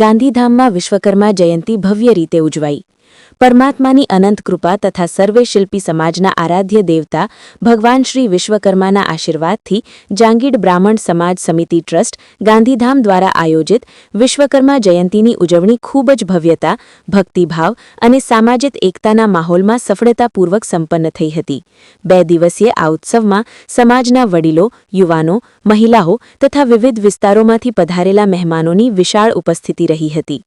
ગાંધીધામમાં વિશ્વકર્મા જયંતિ ભવ્ય રીતે ઉજવાઈ. પરમાત્માની અનંત કૃપા તથા સર્વે શિલ્પી સમાજના આરાધ્ય દેવતા ભગવાન શ્રી વિશ્વકર્માના આશીર્વાદથી જાંગીડ બ્રાહ્મણ સમાજ સમિતિ ટ્રસ્ટ ગાંધીધામ દ્વારા આયોજિત વિશ્વકર્મા જયંતીની ઉજવણી ખૂબ જ ભવ્યતા, ભક્તિભાવ અને સામાજિક એકતાના માહોલમાં સફળતાપૂર્વક સંપન્ન થઈ હતી. બે દિવસીય આ ઉત્સવમાં સમાજના વડીલો, યુવાનો, મહિલાઓ તથા વિવિધ વિસ્તારોમાંથી પધારેલા મહેમાનોની વિશાળ ઉપસ્થિતિ રહી હતી.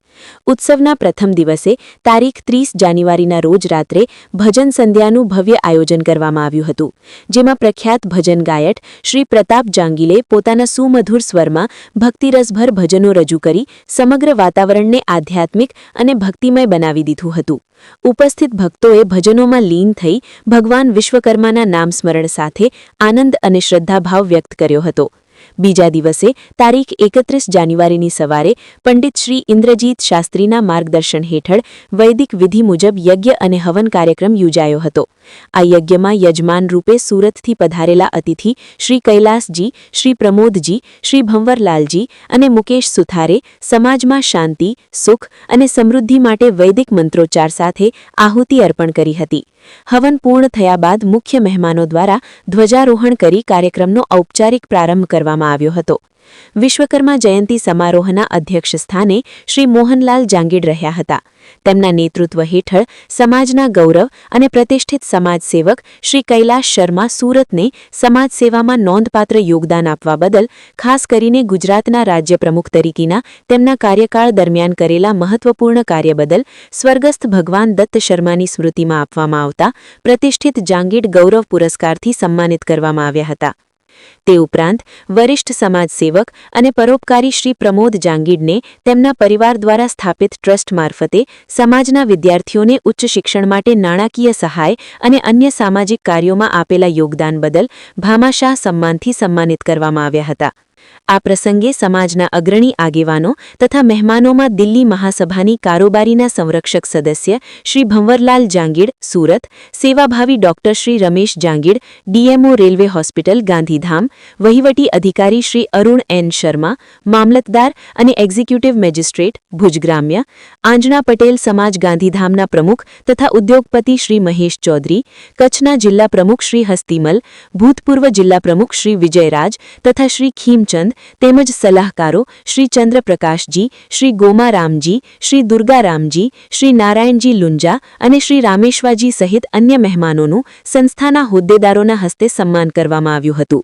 ઉત્સવના પ્રથમ દિવસે તારીખ ત્રીસ જાન્યુઆરીના રોજ રાત્રે ભજન સંધ્યાનું ભવ્ય આયોજન કરવામાં આવ્યું હતું, જેમાં પ્રખ્યાત ભજન ગાયક શ્રી પ્રતાપ જાંગીલે પોતાના સુમધુર સ્વરમાં ભક્તિરસભર ભજનો રજૂ કરી સમગ્ર વાતાવરણને આધ્યાત્મિક અને ભક્તિમય બનાવી દીધું હતું. ઉપસ્થિત ભક્તોએ ભજનોમાં લીન થઈ ભગવાન વિશ્વકર્માના નામસ્મરણ સાથે આનંદ અને શ્રદ્ધાભાવ વ્યક્ત કર્યો હતો. બીજા દિવસે તારીખ એકત્રીસ જાન્યુઆરીની સવારે પંડિત શ્રી ઇન્દ્રજીત શાસ્ત્રીના માર્ગદર્શન હેઠળ વૈદિક વિધિ મુજબ યજ્ઞ અને હવન કાર્યક્રમ યોજાયો હતો. આ યજ્ઞમાં યજમાન રૂપે સુરતથી પધારેલા અતિથિ શ્રી કૈલાસજી, શ્રી પ્રમોદજી, શ્રી ભંવરલાલજી અને મુકેશ સુથારે સમાજમાં શાંતિ, સુખ અને સમૃદ્ધિ માટે વૈદિક મંત્રોચ્ચાર સાથે આહુતિ અર્પણ કરી હતી. હવન પૂર્ણ થયા બાદ મુખ્ય મહેમાનો દ્વારા ધ્વજારોહણ કરી કાર્યક્રમનો ઔપચારિક પ્રારંભ કરવામાં આવ્યો હતો. વિશ્વકર્મા જયંતિ સમારોહના અધ્યક્ષ સ્થાને શ્રી મોહનલાલ જાંગીડ રહ્યા હતા. તેમના નેતૃત્વ હેઠળ સમાજના ગૌરવ અને પ્રતિષ્ઠિત સમાજસેવક શ્રી કૈલાશ શર્મા સુરતને સમાજસેવામાં નોંધપાત્ર યોગદાન આપવા બદલ, ખાસ કરીને ગુજરાતના રાજ્ય પ્રમુખ તરીકેના તેમના કાર્યકાળ દરમિયાન કરેલા મહત્વપૂર્ણ કાર્ય બદલ સ્વર્ગસ્થ ભગવાન દત્ત શર્માની સ્મૃતિમાં આપવામાં આવતા પ્રતિષ્ઠિત જાંગીડ ગૌરવ પુરસ્કારથી સન્માનિત કરવામાં આવ્યા હતા. તે ઉપરાંત, વરિષ્ઠ સમાજસેવક અને પરોપકારી શ્રી પ્રમોદ જાંગીડને તેમના પરિવાર દ્વારા સ્થાપિત ટ્રસ્ટ મારફતે સમાજના વિદ્યાર્થીઓને ઉચ્ચ શિક્ષણ માટે નાણાકીય સહાય અને અન્ય સામાજિક કાર્યોમાં આપેલા યોગદાન બદલ ભામાશાહ સન્માનથી સન્માનિત કરવામાં આવ્યા હતા. આ પ્રસંગે સમાજના અગ્રણી આગેવાનો તથા મહેમાનોમાં દિલ્હી મહાસભાની કારોબારીના સંરક્ષક સદસ્ય શ્રી ભંવરલાલ જાંગીડ, સુરત, સેવાભાવી doctor Shri Ramesh Jangid, DMO railway hospital Gandhidham, વહીવટી અધિકારી શ્રી અરુણ એન શર્મા, મામલતદાર અને એક્ઝિક્યુટિવ મેજિસ્ટ્રેટ ભુજગ્રામ્ય આંજણા પટેલ સમાજ ગાંધીધામના પ્રમુખ તથા ઉદ્યોગપતિ શ્રી મહેશ ચૌધરી, કચ્છના જિલ્લા પ્રમુખ શ્રી હસ્તીમલ, ભૂતપૂર્વ જિલ્લા પ્રમુખ શ્રી વિજયરાજ તથા શ્રી ખીમચંદ તેમજ સલાહકારો શ્રી ચંદ્રપ્રકાશજી, શ્રી ગોમારામજી, શ્રી દુર્ગારામજી, શ્રી નારાયણજી લુંજા અને શ્રી રામેશ્વાજી સહિત અન્ય મહેમાનોનું સંસ્થાના હોદ્દેદારોના હસ્તે સન્માન કરવામાં આવ્યું હતું.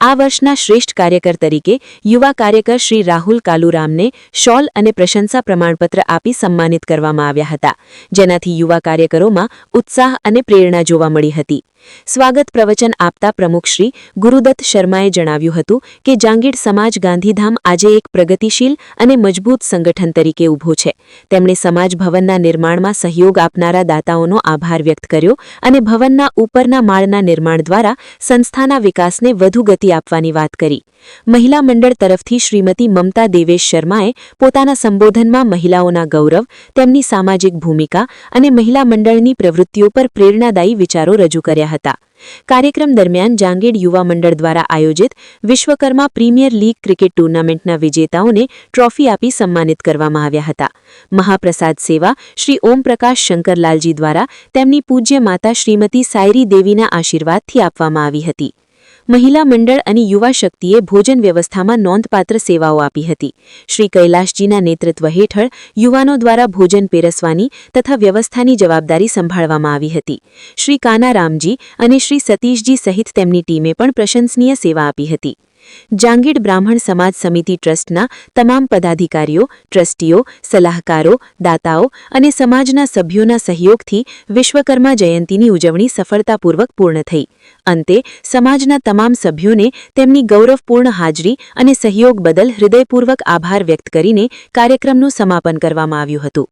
આ વર્ષના શ્રેષ્ઠ કાર્યકર તરીકે યુવા કાર્યકર શ્રી રાહુલ કાલુરામને શોલ અને પ્રશંસા પ્રમાણપત્ર આપી સન્માનિત કરવામાં આવ્યા હતા. જેનાથી યુવા કાર્યકરોમાં ઉત્સાહ અને પ્રેરણા જોવા મળી હતી. સ્વાગત પ્રવચન આપતા પ્રમુખ ગુરુદત્ત શર્માએ જણાવ્યું હતું કે જાંગીડ સમાજ ગાંધીધામ આજે એક પ્રગતિશીલ અને મજબૂત સંગઠન તરીકે ઊભો છે. તેમણે સમાજ ભવનના નિર્માણમાં સહયોગ આપનારા દાતાઓનો આભાર વ્યક્ત કર્યો અને ભવનના ઉપરના માળના નિર્માણ દ્વારા સંસ્થાના વિકાસને વધુ ગતિ આપવાની વાત કરી. મહિલા મંડળ તરફથી શ્રીમતી મમતા દેવેશ શર્માએ પોતાના સંબોધનમાં મહિલાઓના ગૌરવ, તેમની સામાજિક ભૂમિકા અને મહિલા મંડળની પ્રવૃત્તિઓ પર પ્રેરણાદાયી વિચારો રજૂ કર્યા હતા. કાર્યક્રમ દરમિયાન જાંગેડ યુવા મંડળ દ્વારા આયોજિત વિશ્વકર્મા પ્રીમિયર લીગ ક્રિકેટ ટૂર્નામેન્ટના વિજેતાઓને ટ્રોફી આપી સન્માનિત કરવામાં આવ્યા હતા. મહાપ્રસાદ સેવા શ્રી ઓમપ્રકાશ શંકરલાલજી દ્વારા તેમની પૂજ્ય માતા શ્રીમતી સાયરી દેવીના આશીર્વાદથી આપવામાં આવી હતી. મહિલા મંડળ અને યુવા શક્તિએ ભોજન વ્યવસ્થામાં નોંધપાત્ર સેવાઓ આપી હતી. શ્રી કૈલાશજીના નેતૃત્વ હેઠળ યુવાનો દ્વારા ભોજન પેરસવાની તથા વ્યવસ્થાની જવાબદારી સંભાળવામાં આવી હતી. શ્રી કાનારામજી અને શ્રી સતીશજી સહિત તેમની ટીમે પણ પ્રશંસનીય સેવા આપી હતી. જાંગીડ બ્રાહ્મણ સમાજ સમિતિ ટ્રસ્ટના તમામ પદાધિકારીઓ, ટ્રસ્ટીઓ, સલાહકારો, દાતાઓ અને સમાજના સભ્યોના સહયોગથી વિશ્વકર્મા જયંતિની ઉજવણી સફળતાપૂર્વક પૂર્ણ થઈ. અંતે, સમાજના તમામ સભ્યોને તેમની ગૌરવપૂર્ણ હાજરી અને સહયોગ બદલ હૃદયપૂર્વક આભાર વ્યક્ત કરીને કાર્યક્રમનું સમાપન કરવામાં આવ્યું હતું.